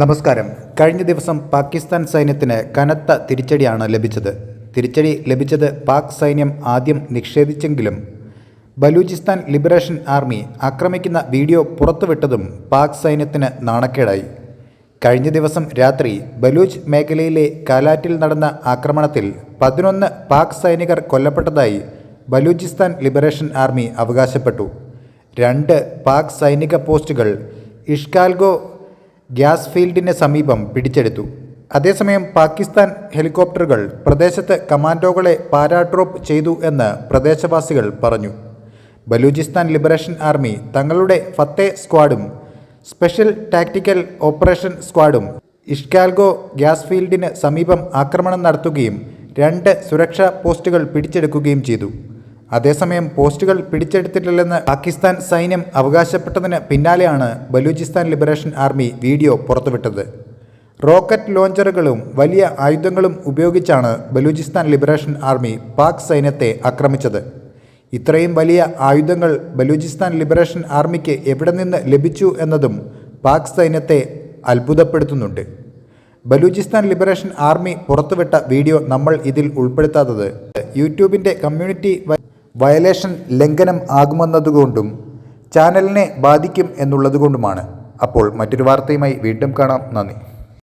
നമസ്കാരം. കഴിഞ്ഞ ദിവസം പാകിസ്ഥാൻ സൈന്യത്തിന് കനത്ത തിരിച്ചടിയാണ് ലഭിച്ചത്. തിരിച്ചടി ലഭിച്ചത് പാക് സൈന്യം ആദ്യം നിഷേധിച്ചെങ്കിലും ബലൂചിസ്ഥാൻ ലിബറേഷൻ ആർമി ആക്രമിക്കുന്ന വീഡിയോ പുറത്തുവിട്ടതും പാക് സൈന്യത്തിന് നാണക്കേടായി. കഴിഞ്ഞ ദിവസം രാത്രി ബലൂച്ച് മേഖലയിലെ കാലാറ്റിൽ നടന്ന ആക്രമണത്തിൽ പതിനൊന്ന് പാക് സൈനികർ കൊല്ലപ്പെട്ടതായി ബലൂചിസ്ഥാൻ ലിബറേഷൻ ആർമി അവകാശപ്പെട്ടു. രണ്ട് പാക് സൈനിക പോസ്റ്റുകൾ ഇഷ്കാൽഗോ ഗ്യാസ് ഫീൽഡിന് സമീപം പിടിച്ചെടുത്തു. അതേസമയം പാകിസ്ഥാൻ ഹെലികോപ്റ്ററുകൾ പ്രദേശത്ത് കമാൻഡോകളെ പാരാട്രോപ്പ് ചെയ്തു എന്ന് പ്രദേശവാസികൾ പറഞ്ഞു. ബലൂചിസ്ഥാൻ ലിബറേഷൻ ആർമി തങ്ങളുടെ ഫത്തേ സ്ക്വാഡും സ്പെഷ്യൽ ടാക്ടിക്കൽ ഓപ്പറേഷൻ സ്ക്വാഡും ഇഷ്കാൽഗോ ഗ്യാസ് ഫീൽഡിന് സമീപം ആക്രമണം നടത്തുകയും രണ്ട് സുരക്ഷാ പോസ്റ്റുകൾ പിടിച്ചെടുക്കുകയും ചെയ്തു. അതേസമയം പോസ്റ്റുകൾ പിടിച്ചെടുത്തിട്ടില്ലെന്ന് പാകിസ്ഥാൻ സൈന്യം അവകാശപ്പെട്ടതിന് പിന്നാലെയാണ് ബലൂചിസ്ഥാൻ ലിബറേഷൻ ആർമി വീഡിയോ പുറത്തുവിട്ടത്. റോക്കറ്റ് ലോഞ്ചറുകളും വലിയ ആയുധങ്ങളും ഉപയോഗിച്ചാണ് ബലൂചിസ്ഥാൻ ലിബറേഷൻ ആർമി പാക് സൈന്യത്തെ ആക്രമിച്ചത്. ഇത്രയും വലിയ ആയുധങ്ങൾ ബലൂചിസ്ഥാൻ ലിബറേഷൻ ആർമിക്ക് എവിടെ നിന്ന് ലഭിച്ചു എന്നതും പാക് സൈന്യത്തെ അത്ഭുതപ്പെടുത്തുന്നുണ്ട്. ബലൂചിസ്ഥാൻ ലിബറേഷൻ ആർമി പുറത്തുവിട്ട വീഡിയോ നമ്മൾ ഇതിൽ ഉൾപ്പെടുത്താത്തത് യൂട്യൂബിന്റെ കമ്മ്യൂണിറ്റി വയലേഷൻ ലംഘനം ആകുമെന്നതുകൊണ്ടും ചാനലിനെ ബാധിക്കും എന്നുള്ളതുകൊണ്ടുമാണ്. അപ്പോൾ മറ്റൊരു വാർത്തയുമായി വീണ്ടും കാണാം. നന്ദി.